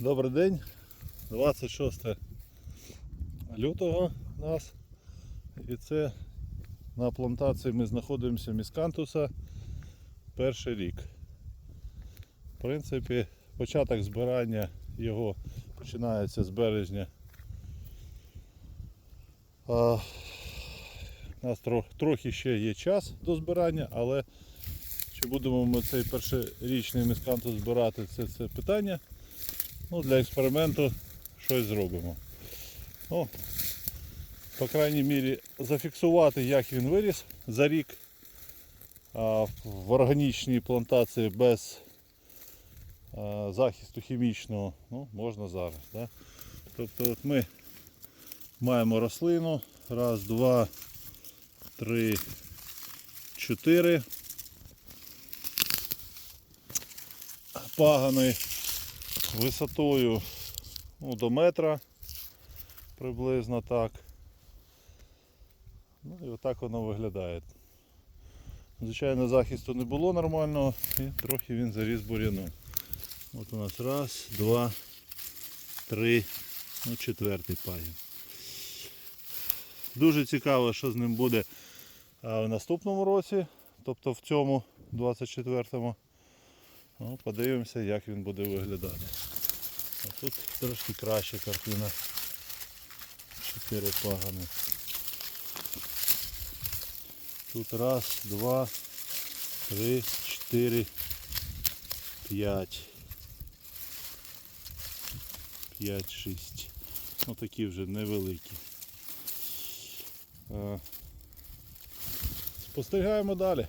Добрий день. 26 лютого у нас. І це на плантації ми знаходимося міскантуса перший рік. В принципі, початок збирання його починається з березня. А, у нас трохи, ще є час до збирання, але чи будемо ми цей першорічний міскантус збирати, це, це питання. Ну, для експерименту щось зробимо. Ну, по крайній мірі, зафіксувати, як він виріс за рік а, в органічній плантації без а, захисту хімічного ну, можна зараз. Да? Тобто от ми маємо рослину. Раз, два, три, чотири. Пагани висотою ну, до метра приблизно так. Ну і отак воно виглядає. Звичайно, захисту не було нормального і трохи він заріс буряну. От у нас раз, два, три, ну четвертий пагін. Дуже цікаво, що з ним буде в наступному році, тобто в цьому 24-му. Ну, подивимося, як він буде виглядати. А тут трошки краща картина. Чотири пагани. Тут раз, два, три, чотири, п'ять. П'ять, шість. Ну такі вже невеликі. Е, Спостерігаємо далі.